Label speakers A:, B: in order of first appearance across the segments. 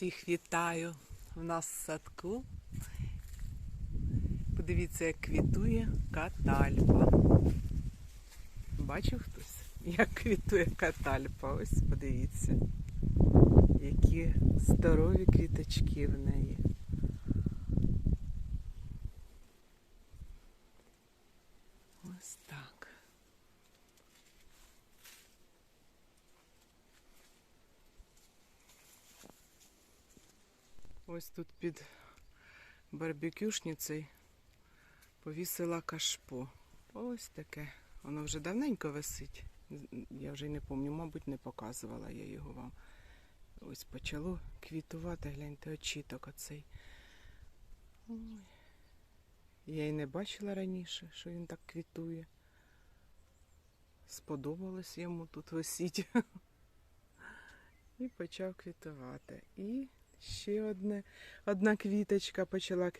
A: Всіх вітаю в нас в садку. Подивіться, як квітує катальпа. Бачив хтось, як квітує катальпа? Ось подивіться, які здорові квіточки в неї. Ось так. Ось тут під барбекюшницею повісила кашпо. Ось таке. Воно вже давненько висить. Я вже й не пам'ятаю, мабуть, не показувала я його вам. Ось почало квітувати, гляньте, очіток оцей. Ой. Я й не бачила раніше, що він так квітує. Сподобалось йому тут висіть. І почав квітувати. І ще одне, одна квіточка почала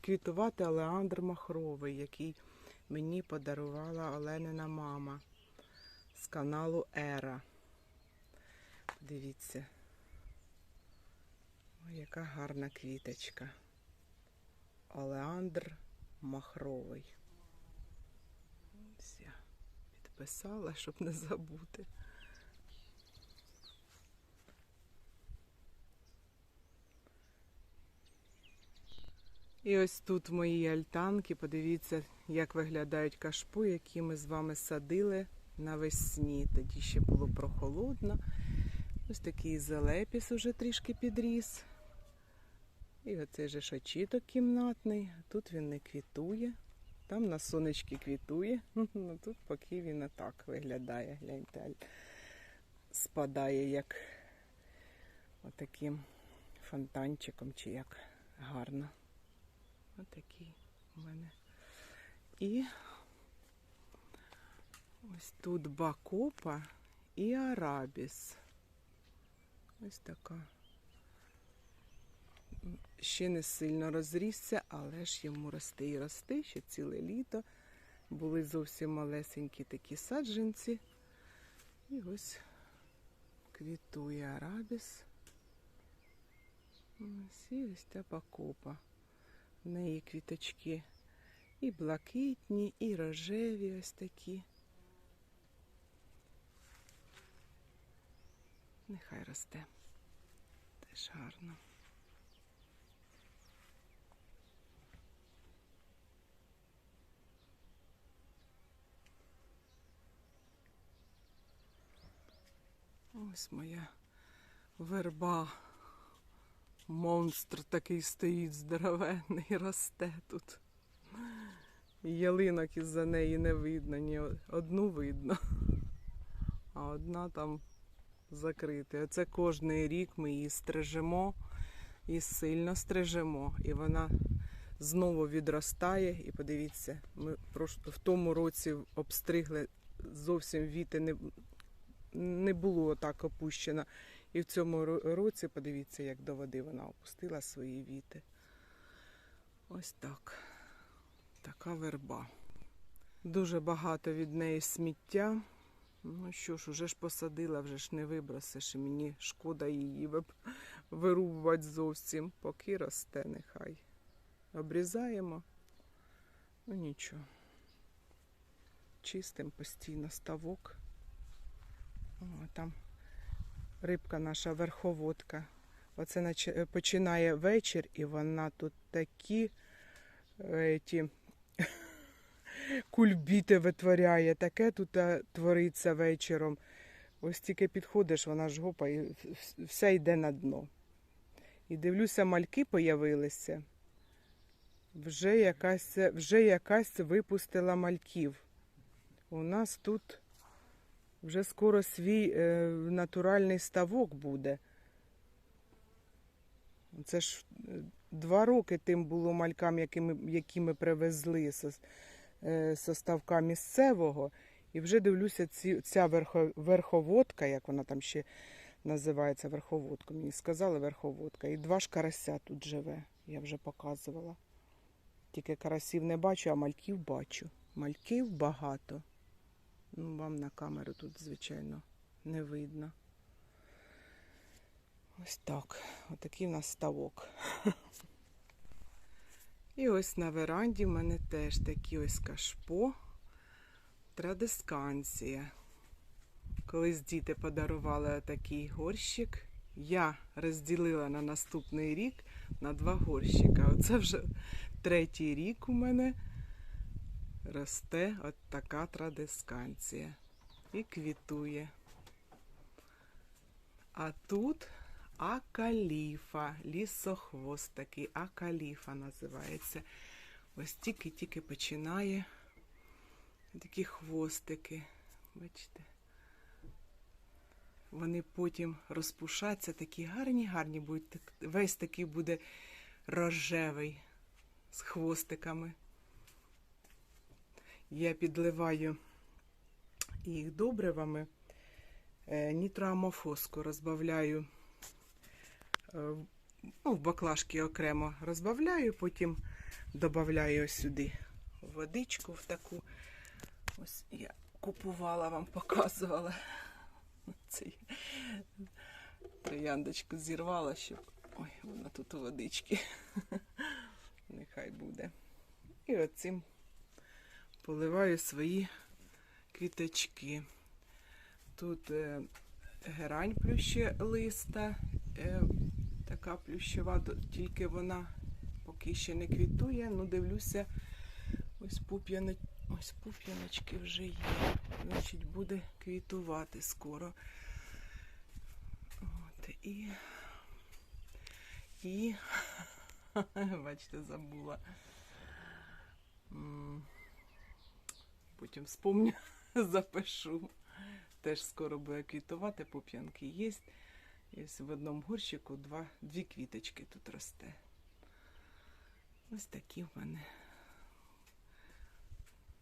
A: квітувати Олеандр Махровий, який мені подарувала Оленина мама з каналу Ера. Дивіться. Ой, яка гарна квіточка. Олеандр Махровий. Ось я підписала, щоб не забути. І ось тут в моїй альтанці, подивіться, як виглядають кашпу, які ми з вами садили навесні. Тоді ще було прохолодно. Ось такий зелепіс уже трішки підріс. І оцей же шочіток кімнатний. Тут він не квітує. Там на сонечки квітує. Ну тут поки він отак виглядає. Гляньте, спадає як отаким фонтанчиком, чи як гарно. Отакий у мене. І ось тут бакопа і арабіс. Ось така. Ще не сильно розрісся, але ж йому рости і рости ще ціле літо. Були зовсім малесенькі такі саджанці. І ось квітує арабіс. Ось і ось та бакопа. В неї квіточки і блакитні, і рожеві ось такі. Нехай росте. Теж гарно. Ось моя верба. Монстр такий стоїть здоровенний, росте тут. Ялинок із-за неї не видно, ні одну видно, а одна там закрита. Оце кожний рік ми її стрижемо і сильно стрижемо. І вона знову відростає. І подивіться, ми прош- в тому році обстригли зовсім віти не, не було так опущено. І в цьому році, подивіться, як до води вона опустила свої віти. Ось так. Така верба. Дуже багато від неї сміття. Ну що ж, уже ж посадила, вже ж не вибросиш, і мені шкода її вирубувати зовсім, поки росте нехай. Обрізаємо. Ну нічого. Чистим постійно ставок. О, там рибка наша верховодка. Оце е, починає вечір, і вона тут такі е, ті, кульбіти витворяє. Таке тут е, твориться вечором. Ось тільки підходиш, вона ж гопа, і все йде на дно. І дивлюся, мальки появилися. Вже якась, вже якась випустила мальків. У нас тут вже скоро свій е, натуральний ставок буде. Це ж е, два роки тим було малькам, які ми, які ми привезли со, е, со ставка місцевого. І вже дивлюся, ці, ця верхо, верховодка, як вона там ще називається верховодка. Мені сказали верховодка. І два ж карася тут живе, я вже показувала. Тільки карасів не бачу, а мальків бачу. Мальків багато. Ну, вам на камеру тут, звичайно, не видно. Ось так. Отакий в нас ставок. І ось на веранді в мене теж такі ось кашпо. Традисканція. Колись діти подарували такий горщик. Я розділила на наступний рік на два горщика. Оце вже третій рік у мене росте от така традисканція. І квітує. А тут акаліфа, лісохвост такий, акаліфа називається. Ось тільки-тільки починає такі хвостики. Бачите? Вони потім розпушаться, такі гарні, гарні будуть. Весь такий буде рожевий з хвостиками. Я підливаю їх добривами, е, нітроамофоску розбавляю е, ну, в баклажки окремо розбавляю, потім додаю сюди водичку в таку. Ось я купувала вам, показувала. Цей трояндочку зірвала, щоб. Ой, вона тут у водички. Нехай буде. І оцим поливаю свої квіточки. Тут е, герань плющелиста, е, така плющова, тільки вона поки ще не квітує, ну дивлюся, ось пуп'яно, ось пуп'яночки вже є. Значить, буде квітувати скоро. От, і, і бачите, забула. Потім вспомню, запишу. Теж скоро буде квітувати, пуп'янки є. І ось в одному горщику два, дві квіточки тут росте. Ось такі в мене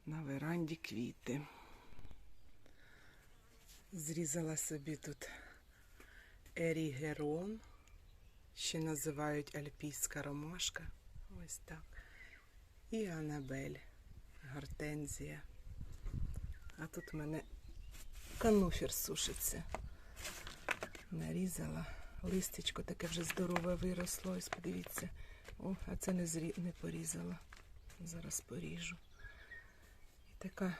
A: на веранді квіти. Зрізала собі тут ерігерон, ще називають альпійська ромашка. Ось так. І Анабель, гортензія. А тут в мене кануфір сушиться. Нарізала. Листечко таке вже здорове виросло. Ось подивіться. О, а це не, зрі... не порізала. Зараз поріжу. І така,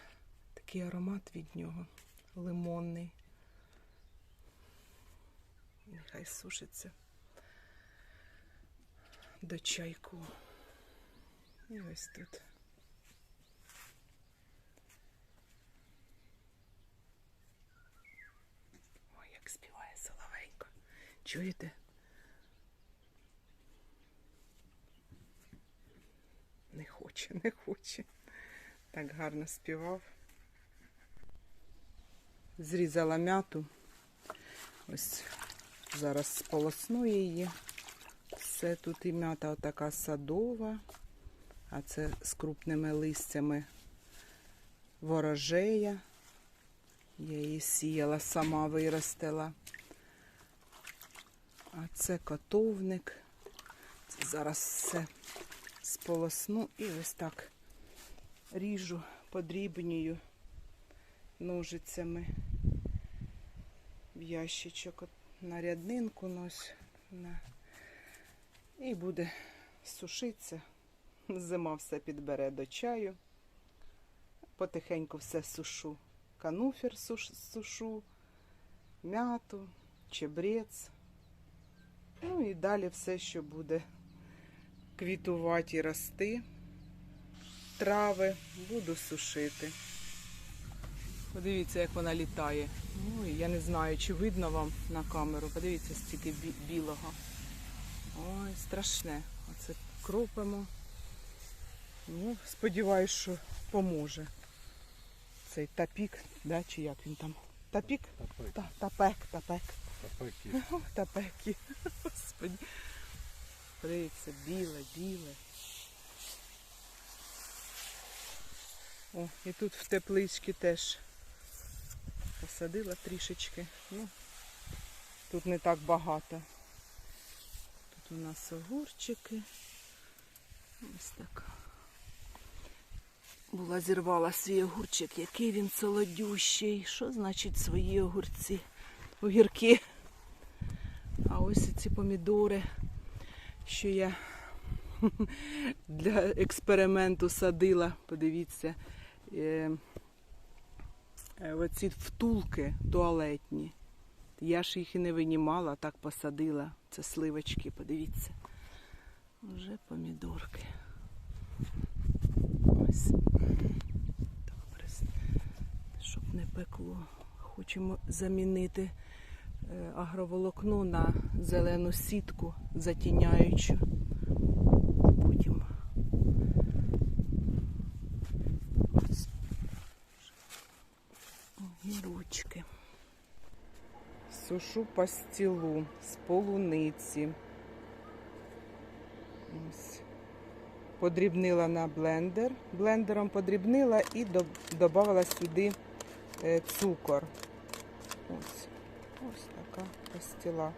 A: такий аромат від нього. Лимонний. Нехай сушиться до чайку. І ось тут. Ой, як співає соловейко. Чуєте? Не хоче, не хоче. Так гарно співав. Зрізала м'яту. Ось зараз сполосну її. Все тут і м'ята отака садова, а це з крупними листями ворожея. Я її сіяла, сама виростила. А це котовник. Це зараз все сполосну і ось так ріжу, подрібнюю ножицями в ящичок на ряднинку нось. І буде сушитися. Зима все підбере до чаю. Потихеньку все сушу. Кануфір суш, сушу, м'яту, чебрець. Ну і далі все, що буде квітувати і рости. Трави буду сушити. Подивіться, як вона літає. Ой, я не знаю, чи видно вам на камеру. Подивіться, стільки бі- білого. Ой, страшне. Оце кропимо. Ну, сподіваюсь, що поможе. Цей тапік, да, чи як він там? Тапік?
B: Тапек,
A: тапек, тапек.
B: Тапеки.
A: Тапеки. Господи. Подивіться, біле, біле. О, і тут в тепличці теж посадила трішечки. Ну, тут не так багато. Тут у нас огурчики. Ось так. Була зірвала свій огурчик, який він солодющий. Що значить свої огурці? Огірки. А ось ці помідори, що я для експерименту садила. Подивіться, е, е, оці втулки туалетні. Я ж їх і не винімала, так посадила. Це сливочки, подивіться. Вже помідорки. Ось. Добре. Щоб не пекло. Хочемо замінити е, агроволокно на зелену сітку затіняючу. Потім огірочки. Сушу пастилу з полуниці. Ось. Подрібнила на блендер. Блендером подрібнила і додавала сюди цукор. Ось. Ось така пастила.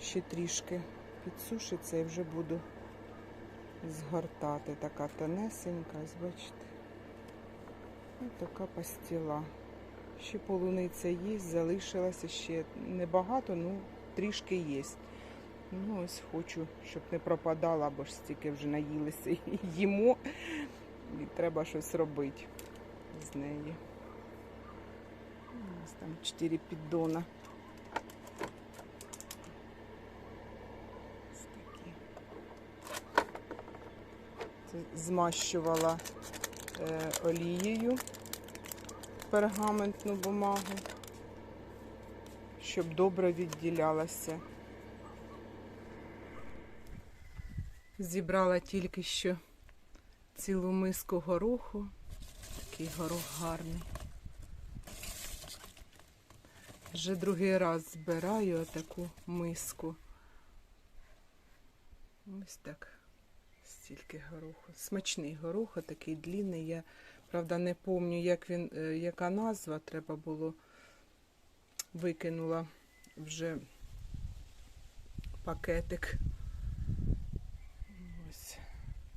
A: Ще трішки підсушиться і вже буду згортати. Така тонесенька, бачите. Ось така пастила. Ще полуниця є, залишилася ще небагато, ну трішки є. Ну, ось хочу, щоб не пропадала, бо ж стільки вже наїлися їмо. І треба щось робити з неї. Ось там 4 піддона. Ось такі. Змащувала е, олією пергаментну бумагу, щоб добре відділялася. Зібрала тільки що цілу миску гороху. Такий горох гарний. Вже другий раз збираю таку миску. Ось так. Стільки гороху. Смачний горох, такий длінний. Я, правда, не пам'ятаю, як він, е, яка назва треба було. Викинула вже пакетик. Ось.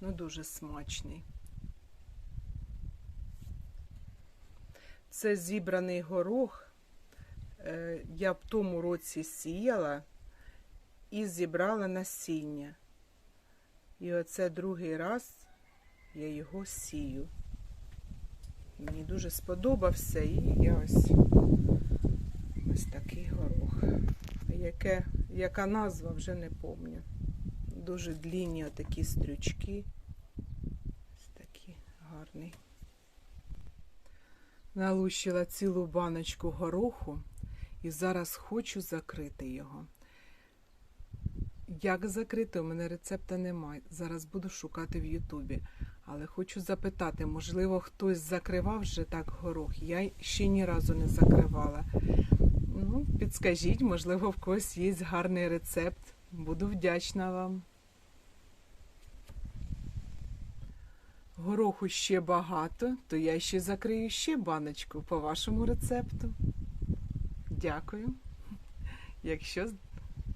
A: Ну, дуже смачний. Це зібраний горох. Е, Я в тому році сіяла і зібрала насіння. І оце другий раз я його сію. Мені дуже сподобався і я ось ось такий горох. Яке, яка назва вже не пам'ятаю. Дуже длінні отакі стрючки. Ось такий гарний. Налущила цілу баночку гороху і зараз хочу закрити його. Як закрити? У мене рецепта немає. Зараз буду шукати в Ютубі. Але хочу запитати, можливо, хтось закривав вже так горох. Я ще ні разу не закривала. Ну, підскажіть, можливо, в когось є гарний рецепт. Буду вдячна вам. Гороху ще багато, то я ще закрию ще баночку по вашому рецепту. Дякую, якщо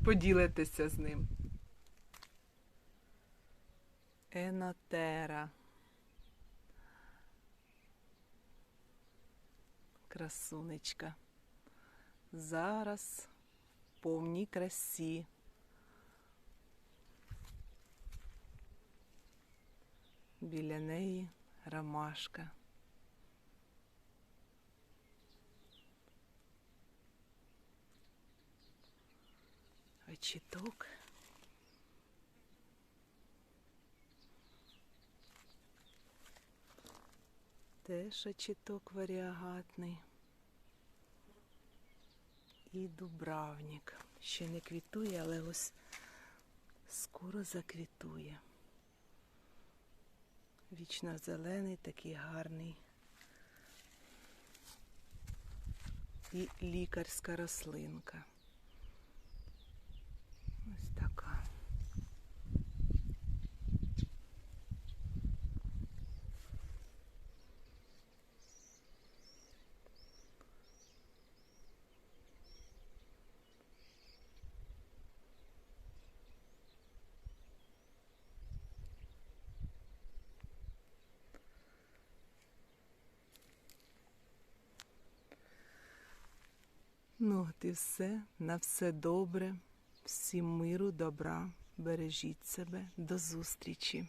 A: поділитеся з ним. Енотера. Красунечка. Зараз в повній красі. Біля неї ромашка. Очіток. Теж очіток варіагатний. І дубравник. Ще не квітує, але ось скоро заквітує. Вічно зелений, такий гарний. І лікарська рослинка. Ось така. Ну, от все, на все добре. Всім миру, добра, бережіть себе, до зустрічі!